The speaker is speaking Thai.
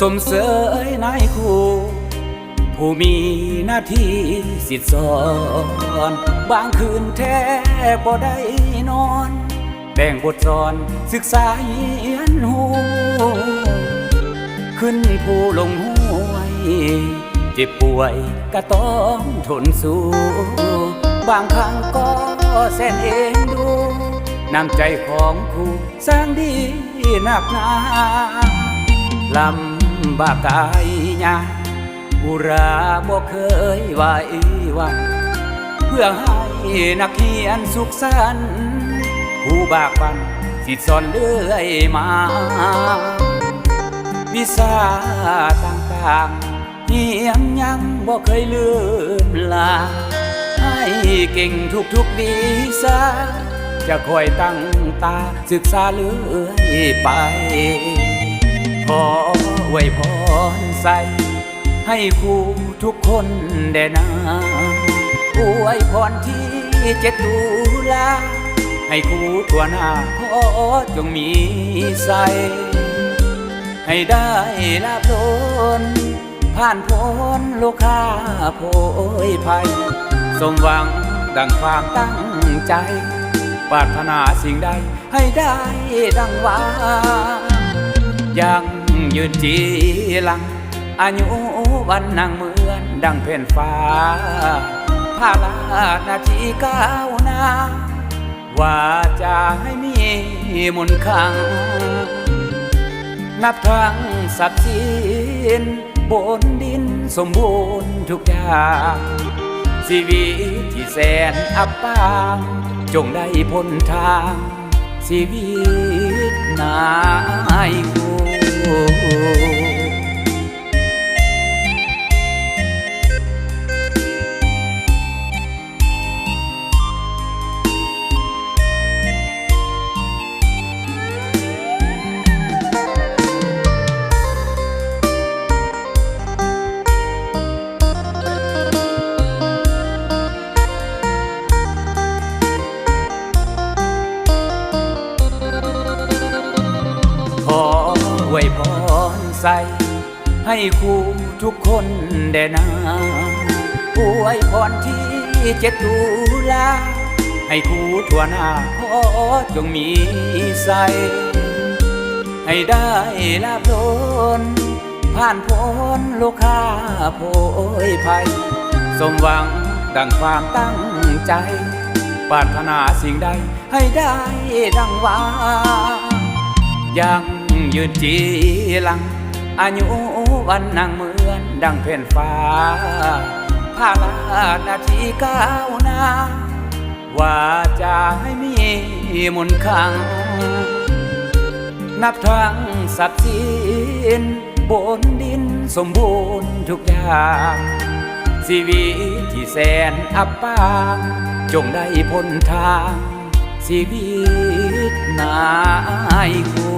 สมเสยนายครูผู้มีหน้าที่สิทธิสอน บางคืนแทบบ่ได้นอน แบ่งบทสอนศึกษาเฮียนหู ขึ้นผู้ลงห้วย เจ็บป่วยก็ต้องทนสู้ บางครั้งก็แสนเองดู น้ำใจของครูสร้างดีนักหนาลำ บากายยาอุราบ่เคยไหวหวันเพื่อให้นักเรียนสุขสันต์ผู้บากบันสิสอนเรื่อยมา วิชาต่างๆเฮียมยังบ่เคยลืมลา ให้เก่งทุกๆวิชาจะคอยตั้งตาศึกษาเรื่อยไปขอ ไว้พรใส่ให้ครูทุกคนได้นาอวยพรที่เจ็ดตุลาให้ครูทั่วหน้าขอจงมีใส่ให้ได้ลาบล้นผ่านพ้นโลกาโพยภัย สมหวังดังความตั้งใจ ปรารถนาสิ่งใดให้ได้ดังหว่า ยัง ยืนจีลัง อายุวันนางเหมือนดังเพ่นฟ้าภาลานาทีก้าวหน้าว่าจะให้มีมนขัง นับทั้งทรัพย์สินบนดินสมบูรณ์ทุกอย่างชีวิตที่แสนอับปางจงได้พ้นทางชีวิตนาย ใส ให้ครูทุกคนได้นาอวยพรที่เจ็ดตุลา ให้ครูทั่วหน้าขอจงมีใส ให้ได้ลาบล้น ผ่านพ้นโลกาโพยภัย สมหวังดังความตั้งใจ ปรารถนาสิ่งใดให้ได้ดังว่า ยังยืนจีลัง อายุวันนางเหมือนดังเพ่นฟ้าภาลานาทีก้าวหน้าว่าจะให้มีมนขัง นับทั้งทรัพย์สินบนดินสมบูรณ์ทุกอย่างชีวิตที่แสนอับปางจงได้พ้นทางชีวิตนายคู